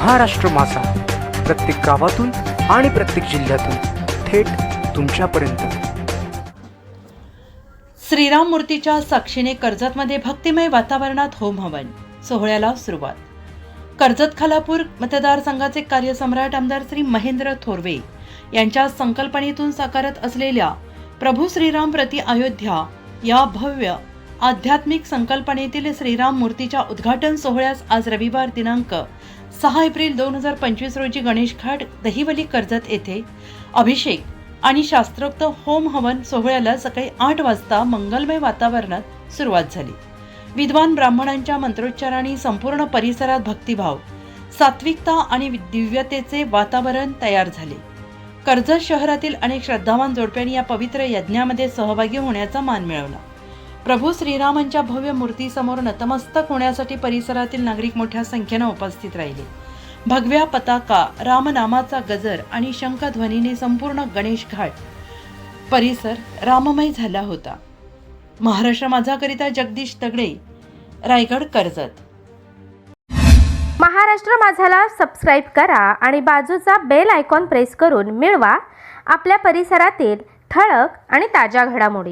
महाराष्ट्र माझा. प्रत्येक गावातून आणि प्रत्येक जिल्ह्यातून थेट तुमच्यापर्यंत. श्रीराम मूर्तीच्या साक्षीने कर्जतमध्ये भक्तिमय वातावरणात होम हवन सोहळ्याला सुरुवात. कर्जत खालापूर मतदारसंघाचे कार्यसम्राट आमदार श्री महेंद्र थोरवे यांच्या संकल्पनेतून साकारत असलेल्या प्रभू श्रीराम प्रति अयोध्या या भव्य आध्यात्मिक संकल्पनेतील श्रीराम मूर्तीच्या उद्घाटन सोहळ्यास आज रविवार दिनांक सहा एप्रिल दोन हजार पंचवीस रोजी गणेश घाट दहिवली कर्जत येथे अभिषेक आणि शास्त्रोक्त होम हवन सोहळ्याला सकाळी आठ वाजता मंगलमय वातावरणात सुरुवात झाली. विद्वान ब्राह्मणांच्या मंत्रोच्चाराने संपूर्ण परिसरात भक्तिभाव सात्विकता आणि दिव्यतेचे वातावरण तयार झाले. कर्जत शहरातील अनेक श्रद्धावान जोडप्यांनी या पवित्र यज्ञामध्ये सहभागी होण्याचा मान मिळवला. प्रभू श्रीरामांच्या भव्य मूर्तीसमोर नतमस्तक होण्यासाठी परिसरातील नागरिक मोठ्या संख्येनं उपस्थित राहिले. भगव्या पताका रामनामाचा गजर आणि शंखध्वनीने संपूर्ण गणेश घाट परिसर राममय झाला होता. महाराष्ट्र माझाकरिता जगदीश तगडे रायगड कर्जत. महाराष्ट्र माझाला सबस्क्राईब करा आणि बाजूचा बेल आयकॉन प्रेस करून मिळवा. आपल्या परिसरातील ठळक आणि ताज्या घडामोडी.